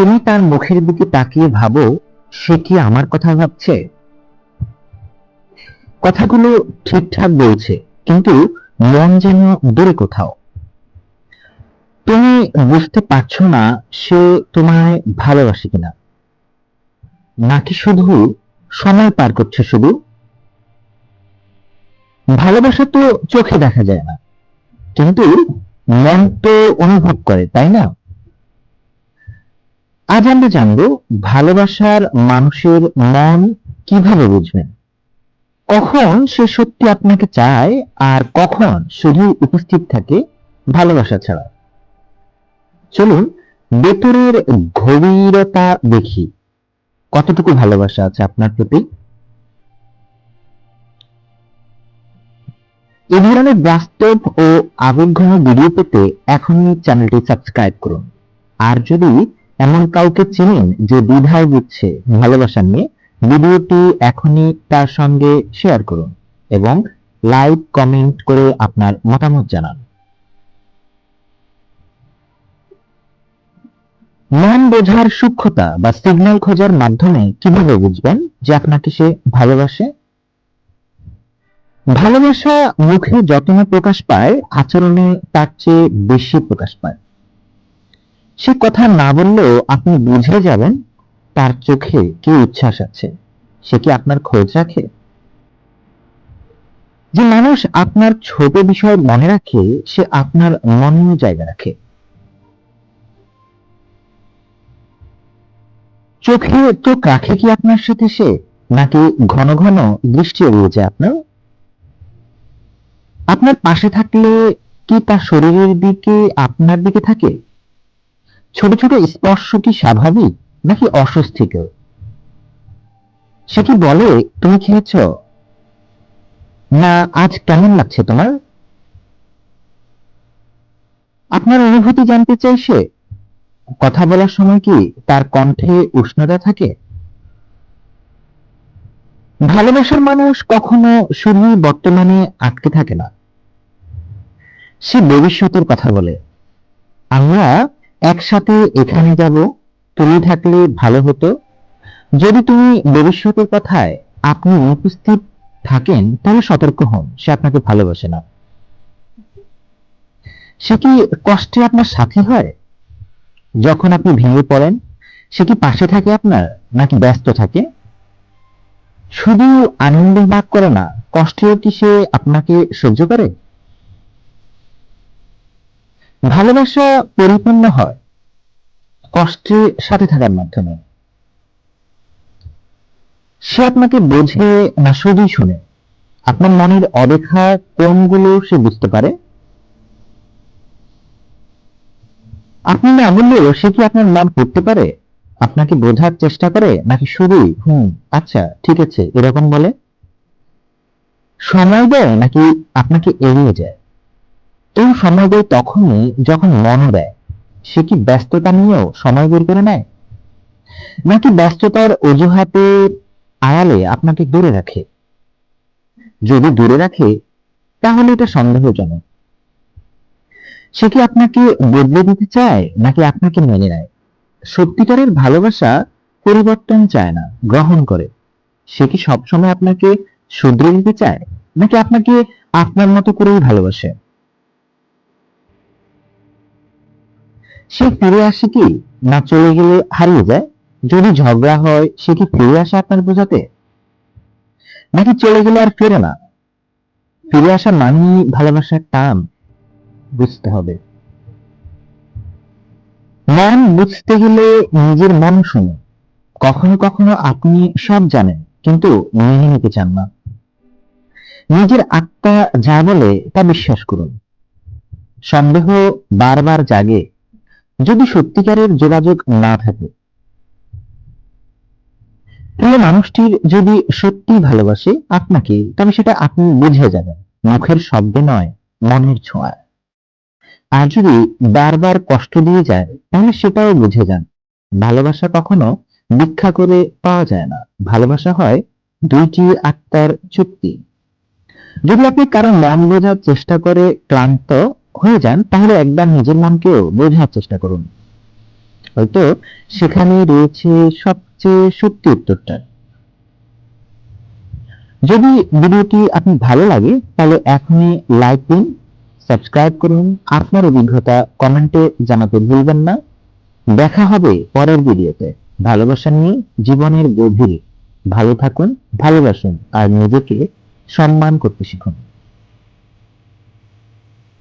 তুমি তার মুখের দিকে তাকিয়ে ভাবো, সে কি আমার কথা ভাবছে? কথাগুলো ঠিকঠাক বলছে, কিন্তু মন যেন দূরে কোথাও। তুমি বুঝতে পারছ না সে তোমায় ভালোবাসে কিনা। নাকি শুধু সময় পার করছে শুধু? ভালোবাসা তো চোখে দেখা যায় না, কিন্তু মন তো অনুভব করে, তাই না? আজ আমরা জানব ভালোবাসার মানুষের মন কীভাবে বুঝবেন? কখন সে সত্যি আপনাকে চায় আর কখন শুধু উপস্থিত থাকে ভালোবাসা ছাড়া? চলুন ভেতরের গভীরতা দেখি। কতটুকু ভালোবাসা আছে আপনার প্রতি? এ ধরনের বাস্তব ও আবেগঘন ভিডিও পেতে এখনই চ্যানেলটি সাবস্ক্রাইব করুন। আর যদি এমন কাউকে চেনেন যে দ্বিধায় বুঝছে ভালোবাসা নিয়ে? ভিডিওটি এখনই তার সঙ্গে শেয়ার করুন এবং লাইক, কমেন্ট করে আপনার মতামত জানান। মন বোঝার সূক্ষ্মতা বা সিগন্যাল খোঁজার মাধ্যমে কীভাবে বুঝবেন যে আপনাকে সে ভালোবাসে? ভালোবাসা মুখে যত প্রকাশ পায়, আচরণে তার চেয়ে বেশি প্রকাশ পায়। সে কথা না বললেও আপনি বুঝে যাবেন তার চোখে কি উচ্ছ্বাস আছে। সে কি আপনার খোঁজ রাখে? যে মানুষ আপনার ছোট বিষয় মনে রাখে, সে আপনার মনেও জায়গা রাখে। চোখে চোখ রাখে কি আপনার সাথে সে, নাকি ঘন ঘন দৃষ্টি এড়িয়ে আপনার? আপনার পাশে থাকলে কি তার শরীরের দিকে আপনার দিকে থাকে? ছোট ছোট স্পর্শ কি স্বাভাবিক নাকি অস্বস্তিকর? সে কি বলে, তুমি খেয়েছ? না, আজ কেমন লাগছে তোমার? আপনার অনুভূতি জানতে চাই সে। কথা বলার সময় কি তার কণ্ঠে উষ্ণতা থাকে? ভালোবাসার মানুষ কখনো শুধু বর্তমানে আটকে থাকে না। সে ভবিষ্যতের কথা বলে। আমরা একসাথে এখানে যাব, তুমি থাকলে ভালো হতো। যদি তুমি ভবিষ্যতের কথায় আপনি অনুপস্থিত থাকেন, তাহলে সতর্ক হন, সে আপনাকে ভালোবাসে না। সে কি কষ্টে আপনার সাথী হয়? যখন আপনি ভেঙে পড়েন, সে কি পাশে থাকে আপনার, নাকি ব্যস্ত থাকে? শুধু আনন্দ ভাগ করে না, কষ্টেও কি সে আপনাকে সহ্য করে? ভালোবাসা পরিপূর্ণ হয় কষ্টে সাথে থাকার মাধ্যমে। সে আপনাকে বোঝে না, শুধুই শুনে। আপনার মনের অদেখা কোনগুলো সে বুঝতে পারে। আপনি না বললেও সে কি আপনার নাম পড়তে পারে? আপনাকে বোঝার চেষ্টা করে নাকি শুধুই, হুম আচ্ছা ঠিক আছে, এরকম বলে? সময় দেয় নাকি আপনাকে এড়িয়ে যায়? এই সময় দেয় তখনই যখন মন দেয়, সে কি ব্যস্ততা নিয়েও সময় বের করে নেয়? নাকি ব্যস্ততার অজুহাতে আড়ালে আপনাকে দূরে রাখে? যদি দূরে রাখে, তাহলে এটা সন্দেহজনক। সে কি আপনাকে বদলে দিতে চায়, নাকি আপনাকে মেনে নেয়? সত্যিকারের ভালোবাসা পরিবর্তন চায় না, গ্রহণ করে। সে কি সবসময় আপনাকে শুধরে দিতে চায়, নাকি আপনাকে আপনার মতো করেই ভালোবাসে? সে ফিরে আসে কি না চলে গেলে হারিয়ে যায়? যদি ঝগড়া হয়, সে কি ফিরে আসে আপনার বোঝাতে? নাকি চলে গেলে আর ফেরে না? ফিরে আসা মানেই ভালোবাসার টান বুঝতে হবে। মন বুঝতে গেলে নিজের মন শুনে কখনো কখনো আপনি সব জানেন, কিন্তু মেনে নিতে চান না। নিজের আত্মা যা বলে তা বিশ্বাস করুন। সন্দেহ বারবার জাগে যদি সত্যিকারের যোগাযোগ না থাকে। প্রিয় মানুষটির যদি সত্যি ভালোবাসে আপনাকে, তবে সেটা আপনি বুঝে যাবেন। মুখের শব্দে নয়, মনের ছোঁয়া। আর যদি বারবার কষ্ট দিয়ে যায়, তাহলে সেটাও বুঝে যান। ভালোবাসা কখনো ভিক্ষা করে পাওয়া যায় না। ভালোবাসা হয় দুইটি আত্মার চুক্তি। যদি আপনি কারও মন বোঝার চেষ্টা করে ক্লান্ত হয়ে যান, তাহলে একবার নিজের মনকেও বোঝার চেষ্টা করুন। হয়তো সেখানে রয়েছে সবচেয়ে সত্যি উত্তরটা। যদি ভিডিওটি আপনি ভালো লাগে, তাহলে এখনই লাইক দিন, সাবস্ক্রাইব করুন, আপনার অভিজ্ঞতা কমেন্টে জানাতে ভুলবেন না। দেখা হবে পরের ভিডিওতে। ভালোবাসা নিয়ে জীবনের গভীরে। ভালো থাকুন, ভালোবাসুন, আর নিজেকে সম্মান করতে শিখুন।